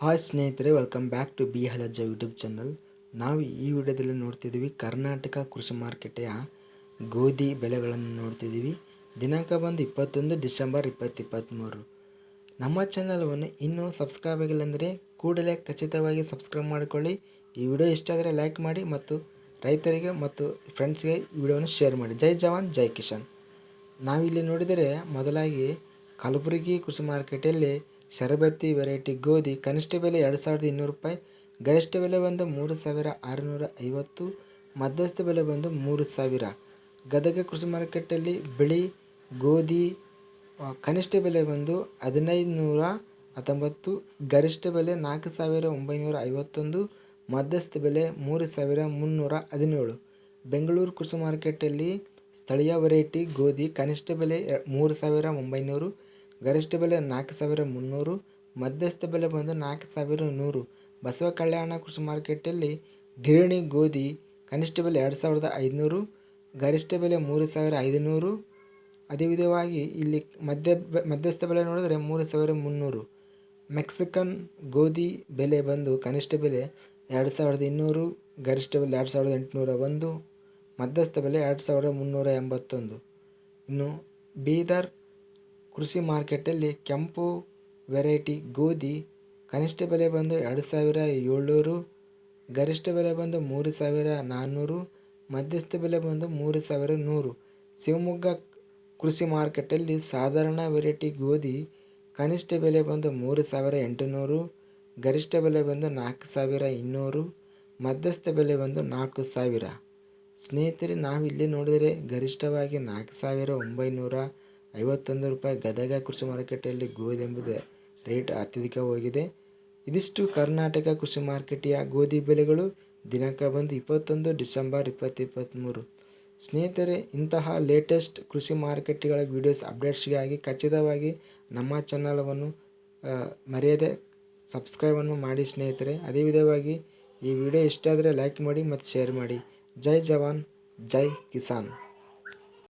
Hi ಸ್ನೇಹಿತರೆ welcome back to B ಹಲಜ್ಜ YouTube channel ನಾವು ಈ ವಿಡಿಯೋದಲ್ಲಿ ನೋಡ್ತಿದ್ದೀವಿ ಕರ್ನಾಟಕ ಕೃಷಿ ಮಾರುಕಟ್ಟೆಯ ಗೋಧಿ ಬೆಲೆಗಳನ್ನು ನೋಡ್ತಿದ್ದೀವಿ. ದಿನಾಂಕ ಬಂದು ಇಪ್ಪತ್ತೊಂದು ಡಿಸೆಂಬರ್ ಇಪ್ಪತ್ತಿಪ್ಪತ್ತ್ಮೂರು ನಮ್ಮ ಚಾನಲವನ್ನು ಇನ್ನೂ ಸಬ್ಸ್ಕ್ರೈಬ್ ಆಗಿಲ್ಲ ಅಂದರೆ ಕೂಡಲೇ ಖಚಿತವಾಗಿ ಸಬ್ಸ್ಕ್ರೈಬ್ ಮಾಡಿಕೊಳ್ಳಿ. ಈ ವಿಡಿಯೋ ಇಷ್ಟ ಆದರೆ ಲೈಕ್ ಮಾಡಿ ಮತ್ತು ರೈತರಿಗೆ ಮತ್ತು ಫ್ರೆಂಡ್ಸ್ಗೆ ಈ ವಿಡಿಯೋವನ್ನು ಶೇರ್ ಮಾಡಿ. ಜೈ ಜವಾನ್, ಜೈ ಕಿಶನ್ ನಾವಿಲ್ಲಿ ನೋಡಿದರೆ ಮೊದಲಾಗಿ ಕಲಬುರಗಿ ಕೃಷಿ ಮಾರುಕಟ್ಟೆಯಲ್ಲಿ ಶರಬತ್ತಿ ವೆರೈಟಿ ಗೋಧಿ ಕನಿಷ್ಠ ಬೆಲೆ ಎರಡು ಸಾವಿರದ ಇನ್ನೂರು ರೂಪಾಯಿ, ಗರಿಷ್ಠ ಬೆಲೆ ಬಂದು ಮೂರು ಸಾವಿರ ಆರುನೂರ ಐವತ್ತು, ಮಧ್ಯಸ್ಥ ಬೆಲೆ ಬಂದು ಮೂರು ಸಾವಿರ. ಗದಗ ಕೃಷಿ ಮಾರುಕಟ್ಟೆಯಲ್ಲಿ ಬಿಳಿ ಗೋಧಿ ಕನಿಷ್ಠ ಬೆಲೆ ಬಂದು ಹದಿನೈದು ನೂರ ಹತ್ತೊಂಬತ್ತು, ಗರಿಷ್ಠ ಬೆಲೆ ನಾಲ್ಕು ಸಾವಿರ ಒಂಬೈನೂರ ಐವತ್ತೊಂದು, ಮಧ್ಯಸ್ಥ ಬೆಲೆ ಮೂರು ಸಾವಿರ ಮುನ್ನೂರ ಹದಿನೇಳು. ಬೆಂಗಳೂರು ಕೃಷಿ ಮಾರುಕಟ್ಟೆಯಲ್ಲಿ ಸ್ಥಳೀಯ ವೆರೈಟಿ ಗೋಧಿ ಕನಿಷ್ಠ ಬೆಲೆ ಮೂರು ಸಾವಿರ ಒಂಬೈನೂರು ಗರಿಷ್ಠ ಬೆಲೆ ನಾಲ್ಕು ಸಾವಿರ ಮುನ್ನೂರು, ಮಧ್ಯಸ್ಥ ಬೆಲೆ ಬಂದು ನಾಲ್ಕು ಸಾವಿರ ನೂರು. ಬಸವ ಕಲ್ಯಾಣ ಕೃಷಿ ಮಾರ್ಕೆಟಲ್ಲಿ ಗಿರಣಿ ಗೋಧಿ ಕನಿಷ್ಠ ಬೆಲೆ ಎರಡು ಸಾವಿರದ ಐದುನೂರು, ಗರಿಷ್ಠ ಬೆಲೆ ಮೂರು ಸಾವಿರ ಐದುನೂರು. ಅದೇ ವಿಧವಾಗಿ ಇಲ್ಲಿ ಮಧ್ಯ ಮಧ್ಯಸ್ಥ ಬೆಲೆ ನೋಡಿದ್ರೆ ಮೂರು ಸಾವಿರ ಮುನ್ನೂರು. ಮೆಕ್ಸಿಕನ್ ಗೋಧಿ ಬೆಲೆ ಬಂದು ಕನಿಷ್ಠ ಬೆಲೆ ಎರಡು ಸಾವಿರದ ಇನ್ನೂರು, ಗರಿಷ್ಠ ಬೆಲೆ ಎರಡು ಸಾವಿರದ ಎಂಟುನೂರ ಒಂದು, ಮಧ್ಯಸ್ಥ ಬೆಲೆ ಎರಡು ಸಾವಿರದ ಮುನ್ನೂರ ಎಂಬತ್ತೊಂದು. ಇನ್ನು ಬೀದರ್ ಕೃಷಿ ಮಾರ್ಕೆಟಲ್ಲಿ ಕೆಂಪು ವೆರೈಟಿ ಗೋಧಿ, ಕನಿಷ್ಠ ಬೆಲೆ ಬಂದು ಎರಡು ಸಾವಿರ ಏಳ್ನೂರು, ಗರಿಷ್ಠ ಬೆಲೆ ಬಂದು ಮೂರು ಸಾವಿರ ನಾನ್ನೂರು ಮಧ್ಯಸ್ಥ ಬೆಲೆ ಬಂದು ಮೂರು ಸಾವಿರ ನೂರು. ಶಿವಮೊಗ್ಗ ಕೃಷಿ ಮಾರ್ಕೆಟಲ್ಲಿ ಸಾಧಾರಣ ವೆರೈಟಿ ಗೋಧಿ, ಕನಿಷ್ಠ ಬೆಲೆ ಬಂದು ಮೂರು ಸಾವಿರ ಎಂಟುನೂರು, ಗರಿಷ್ಠ ಬೆಲೆ ಬಂದು ನಾಲ್ಕು ಸಾವಿರ ಇನ್ನೂರು, ಮಧ್ಯಸ್ಥ ಬೆಲೆ ಬಂದು ನಾಲ್ಕು ಸಾವಿರ. ಸ್ನೇಹಿತರೆ ನಾವು ಇಲ್ಲಿ ನೋಡಿದರೆ ಗರಿಷ್ಠವಾಗಿ ನಾಲ್ಕು ಸಾವಿರ ಒಂಬೈನೂರ ಐವತ್ತೊಂದು ರೂಪಾಯಿ ಗದಗ ಕೃಷಿ ಮಾರುಕಟ್ಟೆಯಲ್ಲಿ ಗೋಧಿ ರೇಟ್ ಅತ್ಯಧಿಕ ಹೋಗಿದೆ ಇದಿಷ್ಟು ಕರ್ನಾಟಕ ಕೃಷಿ ಮಾರುಕಟ್ಟೆಯ ಗೋಧಿ ಬೆಲೆಗಳು ದಿನಾಂಕ ಬಂದು ಇಪ್ಪತ್ತೊಂದು ಡಿಸೆಂಬರ್ ಇಪ್ಪತ್ತು ಇಪ್ಪತ್ತ್ಮೂರು ಸ್ನೇಹಿತರೆ, ಇಂತಹ ಲೇಟೆಸ್ಟ್ ಕೃಷಿ ಮಾರುಕಟ್ಟೆಗಳ ವಿಡಿಯೋಸ್ ಅಪ್ಡೇಟ್ಸ್ಗಾಗಿ ಖಚಿತವಾಗಿ ನಮ್ಮ ಚಾನಲವನ್ನು ಮರೆಯದೆ ಸಬ್ಸ್ಕ್ರೈಬನ್ನು ಮಾಡಿ ಸ್ನೇಹಿತರೆ. ಅದೇ ವಿಧವಾಗಿ ಈ ವಿಡಿಯೋ ಇಷ್ಟ ಆದರೆ ಲೈಕ್ ಮಾಡಿ ಮತ್ತು ಶೇರ್ ಮಾಡಿ. ಜೈ ಜವಾನ್, ಜೈ ಕಿಸಾನ್.